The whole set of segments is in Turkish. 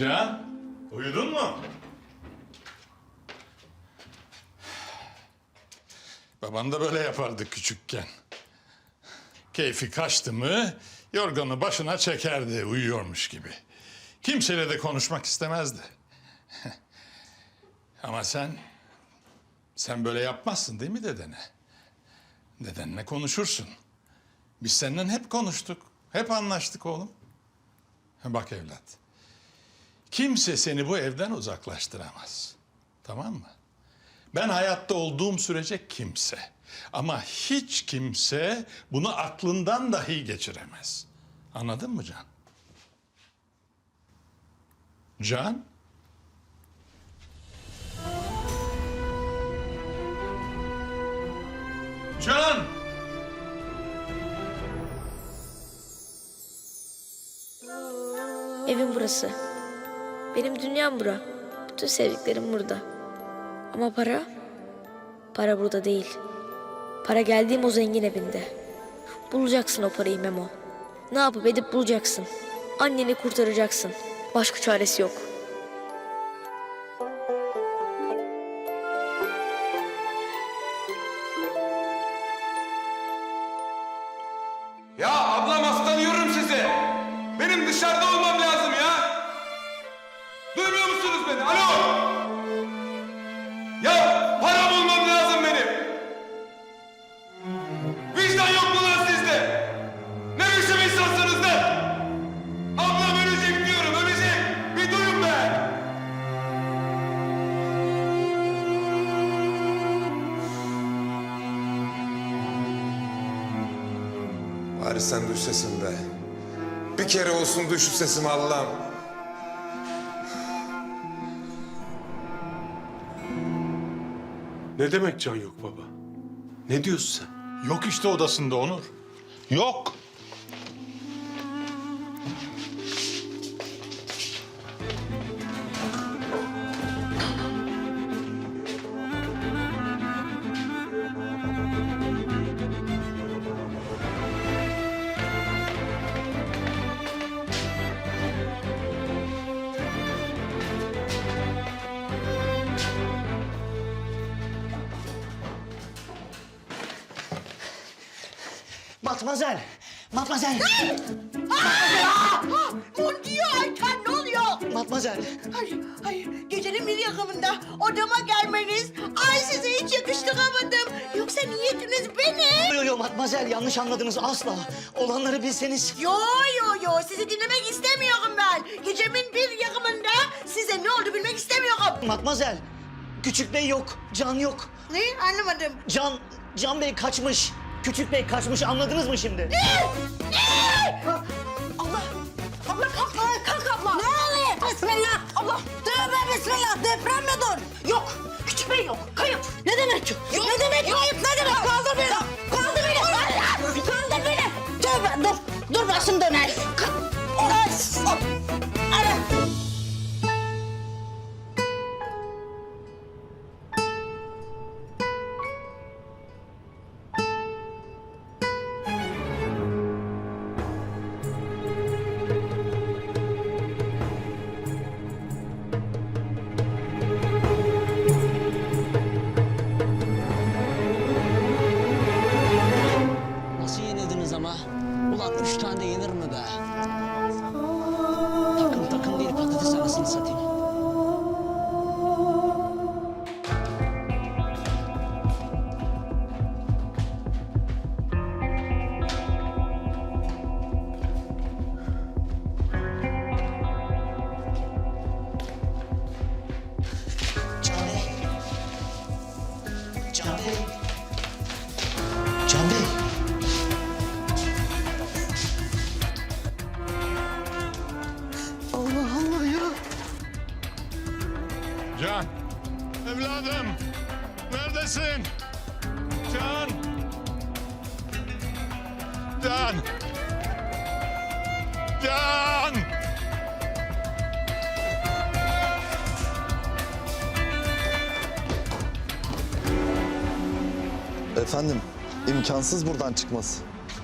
Can, uyudun mu? Baban da böyle yapardı küçükken. Keyfi kaçtı mı yorganı başına çekerdi uyuyormuş gibi. Kimseyle de konuşmak istemezdi. Ama sen, sen böyle yapmazsın değil mi dedene? Dedenle konuşursun. Biz seninle hep konuştuk, hep anlaştık oğlum. Bak evlat, kimse seni bu evden uzaklaştıramaz. Tamam mı? Ben hayatta olduğum sürece kimse. Ama hiç kimse bunu aklından dahi geçiremez. Anladın mı Can? Can? Can! Evim burası. Benim dünyam bura. Bütün sevdiklerim burada. Ama para? Para burada değil. Para geldiğim o zengin evinde. Bulacaksın o parayı Memo. Ne yapıp edip bulacaksın. Anneni kurtaracaksın. Başka çaresi yok. Beni? Alo. Ya para bulmam lazım benim. Vicdan yok mu lan sizde? Ne biçim insansınız lan? Ablam ölecek diyorum ölecek. Bir duyun be. Bari sen duy sesimi be. Bir kere olsun duy şu sesimi Allah'ım. Ne demek can yok baba? Ne diyorsun sen? Yok işte odasında Onur. Yok. Matmazel! Matmazel! Mon Dieu Ayten ne oluyor? Matmazel! Hayır, hayır. Gecenin bir yakımında odama gelmeniz... Ay size hiç yakıştıramadım. Yoksa niyetiniz beni... Yo yo Matmazel yanlış anladınız asla. Olanları bilseniz... Yo yo yo sizi dinlemek istemiyorum ben. Gecemin bir yakımında size ne oldu bilmek istemiyorum. Matmazel! Küçük bey yok, Can yok. Ne anlamadım. Can, Can bey kaçmış. Küçük bey kaçmış anladınız mı şimdi? Allah! Abla kalk, kalk, kalk abla. Ne oluyor? Bismillah. Allah. Tövbe bismillah. Deprem mi dur? Yok. Küçük bey yok. Can, evladım, neredesin? Can, Can, Can. Efendim, imkansız buradan çıkması.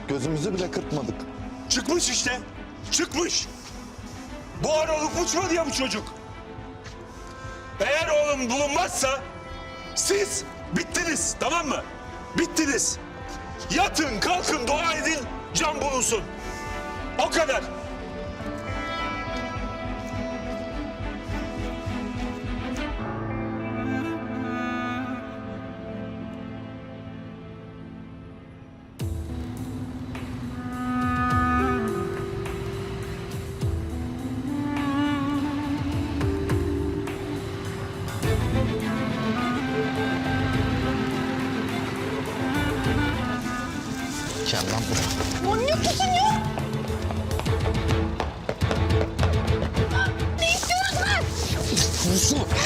Gözümüzü bile kırpmadık. Çıkmış işte. Çıkmış. Bu ara olup uçmadı ya bu çocuk. Eğer oğlum bulunmazsa siz bittiniz tamam mı? Bittiniz. Yatın kalkın dua edin can bulunsun. O kadar. Gel lan buraya. Manyak mısın ya? Ne istiyoruz lan? Abi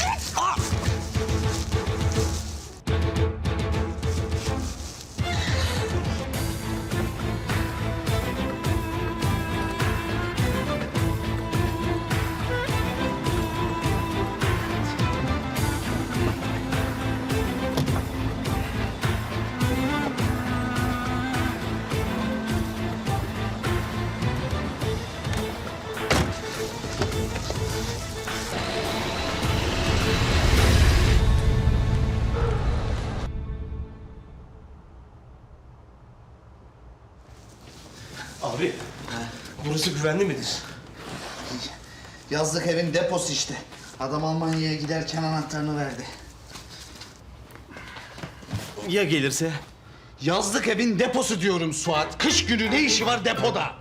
burası güvenli midir? Yazlık evin deposu işte. Adam Almanya'ya giderken anahtarını verdi. Ya gelirse? Yazlık evin deposu diyorum Suat. Kış günü ne işi var depoda?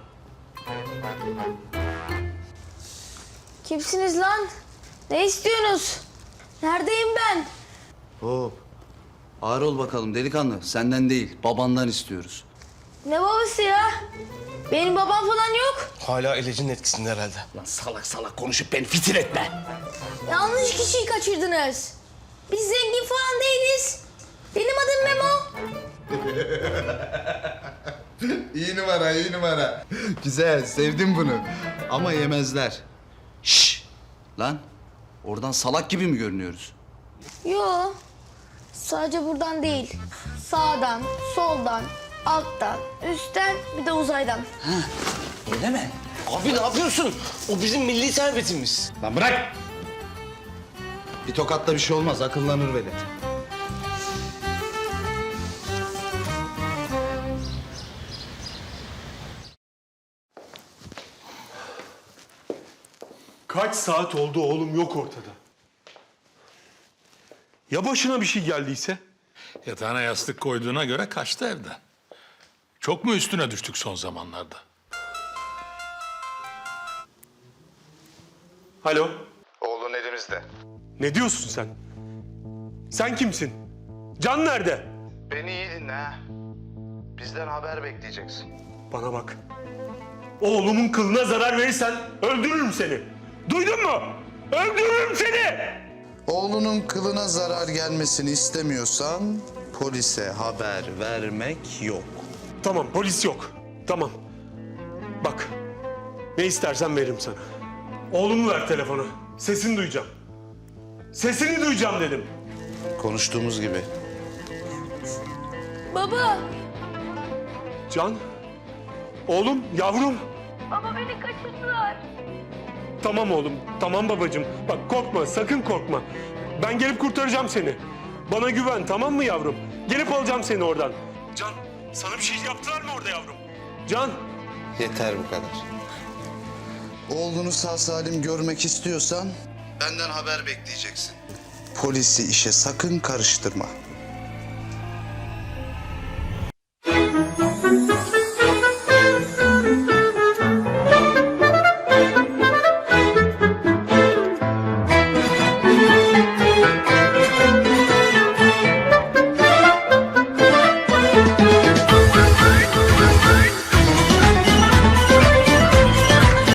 Kimsiniz lan? Ne istiyorsunuz? Neredeyim ben? Hop. Ağır ol bakalım delikanlı. Senden değil, babandan istiyoruz. Ne babası ya? Benim babam falan yok. Hala elecinin etkisinde herhalde. Lan salak salak konuşup beni fitil etme. Yanlış kişiyi kaçırdınız. Biz zengin falan değiliz. Benim adım Memo. İyi numara, iyi numara. Güzel, sevdim bunu. Ama yemezler. Şş! Lan, oradan salak gibi mi görünüyoruz? Yo. Sadece buradan değil. Sağdan, soldan, alttan, üstten bir de uzaydan. Öyle mi? Abi ne yapıyorsun? O bizim milli servetimiz. Lan bırak! Bir tokatla bir şey olmaz, akıllanır velet. Kaç saat oldu oğlum yok ortada. Ya başına bir şey geldiyse? Yatağına yastık koyduğuna göre kaçtı evden. Çok mu üstüne düştük son zamanlarda? Alo, Oğlun elimizde. ne diyorsun sen? Sen kimsin? Can nerede? Beni iyi dinle ha. Bizden haber bekleyeceksin. Bana bak. Oğlumun kılına zarar verirsen öldürürüm seni. Duydun mu? Öldürürüm seni! Oğlunun kılına zarar gelmesini istemiyorsan polise haber vermek yok. Tamam, polis yok. Tamam. Bak, ne istersen veririm sana. Oğlumu ver telefonu. Sesini duyacağım. Sesini duyacağım dedim. Konuştuğumuz gibi. Baba. Can, oğlum, yavrum. Baba beni kaçırdılar. Tamam oğlum, tamam babacığım. Bak korkma, sakın korkma. Ben gelip kurtaracağım seni. Bana güven, tamam mı yavrum? Gelip alacağım seni oradan. Can, sana bir şey yaptılar mı orada yavrum? Can, Yeter bu kadar. Oğlunu sağ salim görmek istiyorsan benden haber bekleyeceksin. Polisi işe sakın karıştırma.